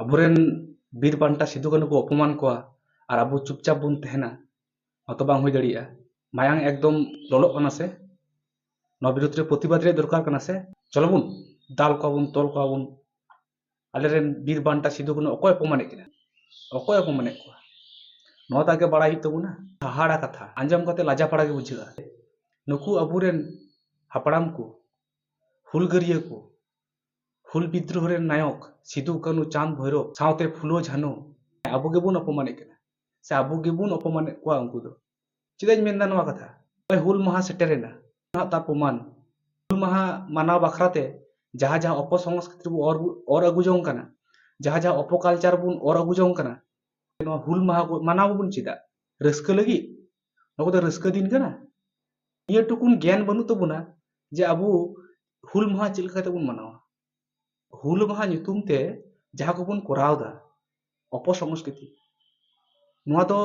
ᱟᱵᱚᱨᱮᱱ ᱵᱤᱨ ᱵᱟᱱᱴᱟ ᱥᱤᱫᱩ ᱠᱟᱹᱱᱩ ᱠᱚ ᱚᱯᱚᱢᱟᱱ ᱠᱚᱣᱟ ᱟᱨ ᱟᱵᱚ ᱪᱩᱯᱪᱟᱯ ᱵᱚᱱ ᱛᱟᱦᱮᱱᱟ ᱱᱚᱛᱚ ᱵᱟᱝ ᱦᱩᱭ ᱫᱟᱲᱮᱭᱟᱜᱼᱟ ᱢᱟᱭᱟᱝ ᱮᱠᱫᱚᱢ ᱞᱚᱞᱚᱜ ᱠᱟᱱᱟ ᱥᱮ ᱱᱚᱣᱟ ᱵᱤᱨᱩᱫᱽ ᱨᱮ ᱯᱨᱚᱛᱤᱵᱟᱫ ᱨᱮᱭᱟᱜ ᱫᱚᱨᱠᱟর ᱠᱟᱱᱟ ᱥᱮ ᱪᱚᱞᱚ ᱵᱚᱱ ᱫᱟᱞ ᱠᱚᱣᱟ ᱵᱚᱱ ᱛᱚᱞ ᱠᱚᱣᱟ ᱵᱚᱱ ᱟᱞᱮᱨᱮᱱ ᱵᱤᱨ ᱵᱟᱱᱴᱟ ᱥᱤᱫᱩ ᱠᱟᱹᱱᱩ ᱚᱠᱚᱭ ᱚᱯᱚᱢᱟᱱᱮᱫ ᱠᱤᱱᱟ ᱚᱠᱚᱭ ᱚᱯᱚᱢᱟᱱᱮᱫ ᱠᱚᱣᱟ ᱱᱚᱣᱟ ᱫᱚ ᱟᱜᱮ ᱵᱟᱲᱟᱭ ᱦᱩᱭᱩᱜ ᱛᱟᱵᱚᱱᱟ ᱦᱟᱦᱟᱲᱟ ᱠᱟᱛᱷᱟ ᱟᱸᱡᱚᱢ ᱠᱟᱛᱮ ᱞᱟᱡᱟᱯᱟᱲᱟ ᱜᱮ ᱵᱩᱡᱷᱟᱹᱜᱼᱟ ᱱᱩᱠᱩ ᱟᱵᱚᱨᱮᱱ ᱦᱟᱯᱲᱟᱢ ᱠᱚ ᱦᱩᱞᱜᱟᱹᱨᱤᱭᱟᱹ ᱠᱚ ᱦᱩᱞ ᱵᱤᱫᱨᱳᱦ ᱨᱮᱱ ᱱᱟᱭᱚᱠ ᱥᱤᱫᱩ ᱠᱟᱹᱱᱩ ᱪᱟᱸᱫᱽ ᱵᱷᱳᱭᱨᱳᱵ ᱥᱟᱶᱛᱮ ᱯᱷᱩᱞᱳ ᱡᱷᱟᱱᱚ ᱟᱵᱚ ᱜᱮᱵᱚᱱ ᱚᱯᱚᱢᱟᱱᱮᱫ ᱠᱟᱱᱟ ᱥᱮ ᱟᱵᱚ ᱜᱮᱵᱚᱱ ᱚᱯᱚᱢᱟᱱᱮᱫ ᱠᱚᱣᱟ ᱩᱱᱠᱩ ᱫᱚ ᱪᱮᱫᱟᱜ ᱤᱧ ᱢᱮᱱᱫᱟ ᱱᱚᱣᱟ ᱠᱟᱛᱷᱟ ᱦᱩᱞ ᱢᱟᱦᱟ ᱥᱮᱴᱮᱨᱮᱱᱟ ᱱᱟᱦᱟᱜ ᱛᱟ ᱯᱨᱚᱢᱟᱱ ᱦᱩᱞ ᱢᱟᱦᱟ ᱢᱟᱱᱟᱣ ᱵᱟᱠᱷᱨᱟᱛᱮ ᱡᱟᱦᱟᱸ ᱡᱟᱦᱟᱸ ᱚᱯᱚᱥᱚᱝᱥᱠᱨᱤᱛᱤ ᱵᱚᱱ ᱚᱨ ᱟᱹᱜᱩ ᱡᱚᱝ ᱠᱟᱱᱟ ᱡᱟᱦᱟᱸ ᱡᱟᱦᱟᱸ ᱚᱯᱚᱠᱟᱞᱪᱟᱨ ᱵᱚᱱ ᱚᱨ ᱟᱹᱜᱩ ᱡᱚᱝ ᱠᱟᱱᱟ ᱱᱚᱣᱟ ᱦᱩᱞ ᱢᱟᱦᱟ ᱢᱟᱱᱟᱣ ᱵᱚᱱ ᱪᱮᱫᱟᱜ ᱨᱟᱹᱥᱠᱟᱹ ᱞᱟᱹᱜᱤᱫ ᱱᱚᱣᱟ ᱫᱚ ᱨᱟᱹᱥᱠᱟᱹ ᱫᱤᱱ ᱠᱟᱱᱟ ᱱᱤᱭᱟᱹ ᱴᱩᱠᱩᱱ ᱜᱮᱭᱟᱱ ᱵᱟᱹᱱᱩᱜ ᱛᱟᱵᱚᱱᱟ ᱡᱮ ᱟᱵᱚ ᱦᱩᱞ ᱢᱟᱦᱟ ᱪᱮᱫ ᱞᱮᱠᱟ ᱠᱟᱛᱮ ᱵᱚᱱ ᱢᱟᱱᱟᱣᱟ ᱦᱩᱞ ᱢᱟᱦᱟ ᱧᱩᱛᱩᱢ ᱛᱮ ᱡᱟᱦᱟᱸ ᱠᱚᱵᱚᱱ ᱠᱚᱨᱟᱣ ᱫᱟ অপসংস্কৃতি ᱱᱚᱣᱟ ᱫᱚ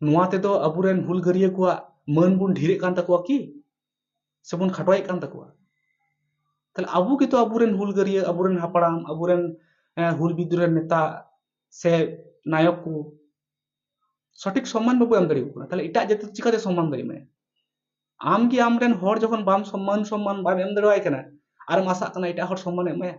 ᱱᱚᱣᱟ ᱛᱮᱫᱚ ᱟᱵᱚᱨᱮᱱ ᱦᱩᱞᱜᱟᱹᱨᱤᱭᱟᱹ ᱠᱚᱣᱟᱜ ᱢᱟᱹᱱ ᱵᱚᱱ ᱰᱷᱮᱨᱮᱫ ᱠᱟᱱ ᱛᱟᱠᱚᱣᱟ ᱠᱤ ᱥᱮᱵᱚᱱ ᱠᱷᱟᱴᱚᱭᱮᱫ ᱠᱟᱱ ᱛᱟᱠᱚᱣᱟ তাহলে আবু কিন্তু আবুরেন হুলগারিয়া আবুরেন হাপাড়াম আবুরেন আহ, হুল বিদ্রোহের নেতা সে নায়ক কো সঠিক সম্মান বাবু এম দাঁড়িয়ে না তাহলে এটা যেতে চিকাতে সম্মান দাঁড়িয়ে মানে আম কি আমরেন হর যখন বাম সম্মান সম্মান বাম এম দাঁড়িয়ে কেনা আর মাসা কানা এটা হর সম্মানে এমায়া